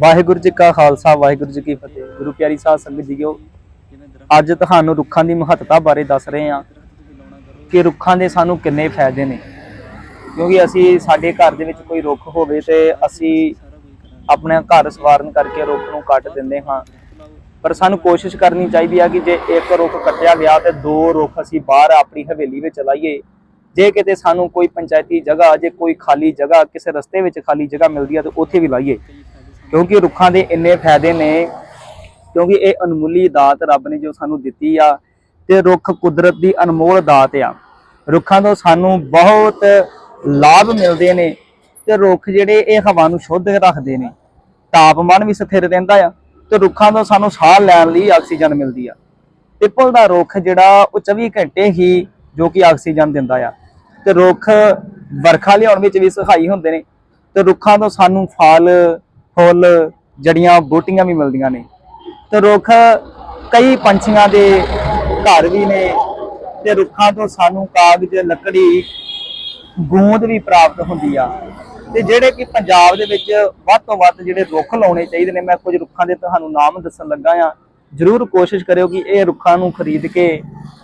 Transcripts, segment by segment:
ਵਾਹਿਗੁਰੂ ਜੀ ਕਾ ਖਾਲਸਾ, ਵਾਹਿਗੁਰੂ ਜੀ ਕੀ ਫਤਿਹ। ਗੁਰੂ ਪਿਆਰੀ ਸਾਧ ਸੰਗਤ ਜੀਓ, ਅੱਜ ਤੁਹਾਨੂੰ ਰੁੱਖਾਂ ਦੀ ਮਹੱਤਤਾ ਬਾਰੇ ਦੱਸ ਰਹੇ ਹਾਂ ਕਿ ਰੁੱਖਾਂ ਦੇ ਸਾਨੂੰ ਕਿੰਨੇ ਫਾਇਦੇ ਨੇ। ਕਿਉਂਕਿ ਅਸੀਂ ਸਾਡੇ ਘਰ ਦੇ ਵਿੱਚ ਕੋਈ ਰੁੱਖ ਹੋਵੇ ਤੇ ਅਸੀਂ ਆਪਣਾ ਘਰ ਸਵਾਰਨ ਕਰਕੇ ਰੁੱਖ ਨੂੰ ਕੱਟ ਦਿੰਦੇ ਹਾਂ। ਪਰ ਸਾਨੂੰ ਕੋਸ਼ਿਸ਼ ਕਰਨੀ ਚਾਹੀਦੀ ਆ ਕਿ ਜੇ ਇੱਕ ਰੁੱਖ ਕੱਟਿਆ ਗਿਆ ਤੇ ਦੋ ਰੁੱਖ ਅਸੀਂ ਬਾਹਰ ਆਪਣੀ ਹਵੇਲੀ ਵਿੱਚ ਲਾਈਏ ਜੇ ਕਿਤੇ ਸਾਨੂੰ ਕੋਈ ਪੰਚਾਇਤੀ ਜਗ੍ਹਾ, ਜੇ ਕੋਈ ਖਾਲੀ ਜਗ੍ਹਾ, ਕਿਸੇ ਰਸਤੇ ਵਿੱਚ ਖਾਲੀ ਜਗ੍ਹਾ ਮਿਲਦੀ ਆ ਤੇ ਉੱਥੇ ਵੀ ਲਾਈਏ। ਕਿਉਂਕਿ ਰੁੱਖਾਂ ਦੇ ਇੰਨੇ ਫਾਇਦੇ ਨੇ, ਕਿਉਂਕਿ ਇਹ ਅਨਮੁੱਲੀ ਦਾਤ ਰੱਬ ਨੇ ਜੋ ਸਾਨੂੰ ਦਿੱਤੀ ਆ, ਤੇ ਰੁੱਖ ਕੁਦਰਤ ਦੀ ਅਨਮੋਲ ਦਾਤ ਆ। ਰੁੱਖਾਂ ਤੋਂ ਸਾਨੂੰ ਬਹੁਤ ਲਾਭ ਮਿਲਦੇ ਨੇ ਤੇ ਰੁੱਖ ਜਿਹੜੇ ਇਹ ਹਵਾ ਨੂੰ ਸ਼ੁੱਧ ਰੱਖਦੇ ਨੇ। ਤਾਪਮਾਨ ਵੀ ਸਥਿਰ ਰਹਿੰਦਾ ਆ ਤੇ ਰੁੱਖਾਂ ਤੋਂ ਸਾਨੂੰ ਸਾਹ ਲੈਣ ਲਈ ਆਕਸੀਜਨ ਮਿਲਦੀ ਆ। ਪਿੱਪਲ ਦਾ ਰੁੱਖ ਜਿਹੜਾ ਉਹ 24 ਘੰਟੇ ਹੀ ਜੋ ਕਿ ਆਕਸੀਜਨ ਦਿੰਦਾ ਆ। ਤੇ ਰੁੱਖ ਵਰਖਾ ਲਿਆਉਣ ਵਿੱਚ ਵੀ ਸਹਾਈ ਹੁੰਦੇ ਨੇ। ਤੇ ਰੁੱਖਾਂ ਤੋਂ ਸਾਨੂੰ ਫਲ ਫੁੱਲ, ਜੜੀਆਂ, ਬੂਟੀਆਂ ਵੀ ਮਿਲਦੀਆਂ ਨੇ। ਤੇ ਰੁੱਖ ਕਈ ਪੰਛੀਆਂ ਦੇ ਘਰ ਵੀ ਨੇ ਤੇ ਰੁੱਖਾਂ ਤੋਂ ਸਾਨੂੰ ਕਾਗਜ਼, ਲੱਕੜੀ, ਗੂੰਦ ਵੀ ਪ੍ਰਾਪਤ ਹੁੰਦੀ ਆ। ਤੇ ਜਿਹੜੇ ਕਿ ਪੰਜਾਬ ਦੇ ਵਿੱਚ ਵੱਧ ਤੋਂ ਵੱਧ ਜਿਹੜੇ ਰੁੱਖ ਲਾਉਣੇ ਚਾਹੀਦੇ ਨੇ, ਮੈਂ ਕੁਝ ਰੁੱਖਾਂ ਦੇ ਤੁਹਾਨੂੰ ਨਾਮ ਦੱਸਣ ਲੱਗਾ ਆ। ਜਰੂਰ ਕੋਸ਼ਿਸ਼ ਕਰਿਓ ਕਿ ਇਹ ਰੁੱਖਾਂ ਨੂੰ ਖਰੀਦ ਕੇ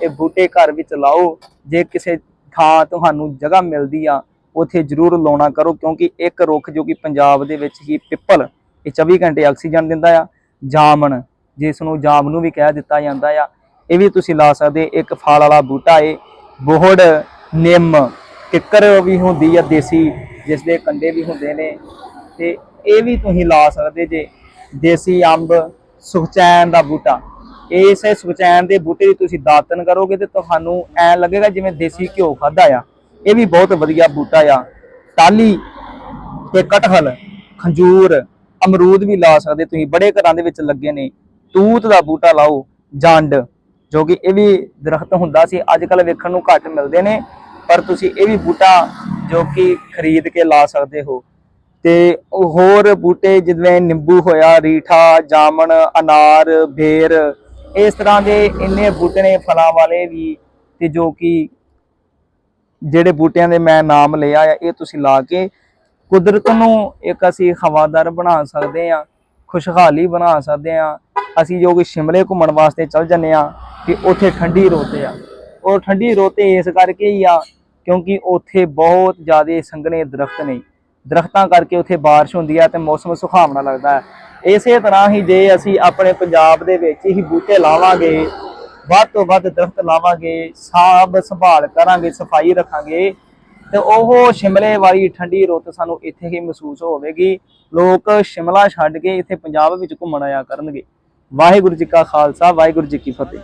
ਇਹ ਬੂਟੇ ਘਰ ਵਿੱਚ ਲਾਓ, ਜੇ ਕਿਸੇ ਥਾਂ ਤੁਹਾਨੂੰ ਜਗ੍ਹਾ ਮਿਲਦੀ ਆ ਉਥੇ ਜਰੂਰ ਲਾਉਣਾ ਕਰੋ ਕਿਉਂਕਿ ਇੱਕ ਰੁੱਖ ਜੋ ਕਿ ਪੰਜਾਬ ਦੇ ਵਿੱਚ ਹੀ ਪਿੱਪਲ, ਇਹ 24 ਘੰਟੇ ਆਕਸੀਜਨ ਦਿੰਦਾ ਆ, ਜਾਮਣ, ਜਿਸ ਨੂੰ ਜਾਮ ਨੂੰ ਵੀ ਕਹਿ ਦਿੱਤਾ ਜਾਂਦਾ ਆ, ਇਹ ਵੀ ਤੁਸੀਂ ਲਾ ਸਕਦੇ, ਇੱਕ ਫਲ ਵਾਲਾ ਬੂਟਾ ਏ, ਬੋਹੜ, ਨਿੰਮ, ਕਿੱਕਰ ਵੀ ਹੁੰਦੀ ਆ ਦੇਸੀ, ਜਿਸ ਦੇ ਕੰਡੇ ਵੀ ਹੁੰਦੇ ਨੇ, ਤੇ ਇਹ ਵੀ ਤੁਸੀਂ ਲਾ ਸਕਦੇ ਜੇ, ਦੇਸੀ ਅੰਬ, ਸੁਖਚੈਨ ਦਾ ਬੂਟਾ, ਇਸੇ ਸੁਖਚੈਨ ਦੇ ਬੂਟੇ ਦੀ ਤੁਸੀਂ ਦਾਤਨ ਕਰੋਗੇ ਤੇ ਤੁਹਾਨੂੰ ਐ ਲੱਗੇਗਾ ਜਿਵੇਂ ਦੇਸੀ ਘਿਓ ਖਾਦਾ ਆ। ਇਹ ਵੀ ਬਹੁਤ ਵਧੀਆ ਬੂਟਾ ਆ। ਟਾਲੀ ਤੇ ਕਟਹਲ, ਖੰਜੂਰ, ਅਮਰੂਦ ਵੀ ਲਾ ਸਕਦੇ ਤੁਸੀਂ। ਬੜੇ ਘਰਾਂ ਦੇ ਵਿੱਚ ਲੱਗੇ ਨੇ। ਤੂਤ ਦਾ ਬੂਟਾ ਲਾਓ, ਜੰਡ, ਜੋ ਕਿ ਇਹ ਵੀ ਦਰਖਤ ਹੁੰਦਾ ਸੀ। ਅੱਜ ਕੱਲ ਵੇਖਣ ਨੂੰ ਘੱਟ ਮਿਲਦੇ ਨੇ, ਪਰ ਤੁਸੀਂ ਇਹ ਵੀ ਬੂਟਾ ਜੋ ਕਿ ਖਰੀਦ ਕੇ ਲਾ ਸਕਦੇ ਹੋ। ਤੇ ਹੋਰ ਬੂਟੇ ਜਿਵੇਂ ਨਿੰਬੂ ਹੋਇਆ, ਰੀਠਾ, ਜਾਮਣ, ਅਨਾਰ, ਬੇਰ, ਇਸ ਤਰ੍ਹਾਂ ਦੇ ਇੰਨੇ ਬੂਟੇ ਨੇ ਫਲਾਂ ਵਾਲੇ ਵੀ, ਤੇ ਜੋ ਕਿ ਜਿਹੜੇ ਬੂਟਿਆਂ ਦੇ ਮੈਂ ਨਾਮ ਲਿਆ ਆ ਇਹ ਤੁਸੀਂ ਲਾ ਕੇ ਕੁਦਰਤ ਨੂੰ ਇੱਕ ਅਸੀਂ ਹਵਾਦਾਰ ਬਣਾ ਸਕਦੇ ਆ ਖੁਸ਼ਹਾਲੀ ਬਣਾ ਸਕਦੇ ਆ ਅਸੀਂ ਜੋ ਕਿ ਸ਼ਿਮਲੇ ਘੁੰਮਣ ਵਾਸਤੇ ਚੱਲ ਜੰਨੇ ਆ ਕਿ ਉੱਥੇ ਠੰਡੀ ਰੋਤੇ ਆ। ਉਹ ਠੰਡੀ ਰੋਤੇ ਇਸ ਕਰਕੇ ਹੀ ਆ ਕਿਉਂਕਿ ਉੱਥੇ ਬਹੁਤ ਜ਼ਿਆਦਾ ਸੰਘਣੇ ਦਰਖਤ ਨੇ। ਦਰਖਤਾਂ ਕਰਕੇ ਉੱਥੇ ਬਾਰਿਸ਼ ਹੁੰਦੀ ਹੈ ਤੇ ਮੌਸਮ ਸੁਹਾਵਣਾ ਲੱਗਦਾ ਹੈ। ਇਸੇ ਤਰ੍ਹਾਂ ਹੀ ਜੇ ਅਸੀਂ ਆਪਣੇ ਪੰਜਾਬ ਦੇ ਵਿੱਚ ਹੀ ਬੂਟੇ ਲਾਵਾਂਗੇ ਵੱਧ ਤੋਂ ਵੱਧ ਦਰਖਤ ਲਾਵਾਂਗੇ ਸਾਬ ਸੰਭਾਲ ਕਰਾਂਗੇ, ਸਫ਼ਾਈ ਰੱਖਾਂਗੇ, ਤੇ ਉਹ ਸ਼ਿਮਲੇ ਵਾਲੀ ਠੰਡੀ ਰੁੱਤ ਸਾਨੂੰ ਇੱਥੇ ਹੀ ਮਹਿਸੂਸ ਹੋਵੇਗੀ। ਲੋਕ ਸ਼ਿਮਲਾ ਛੱਡ ਕੇ ਇੱਥੇ ਪੰਜਾਬ ਵਿੱਚ ਘੁੰਮਣ ਆਇਆ ਕਰਨਗੇ। ਵਾਹਿਗੁਰੂ ਜੀ ਕਾ ਖਾਲਸਾ, ਵਾਹਿਗੁਰੂ ਜੀ ਕੀ ਫਤਿਹ।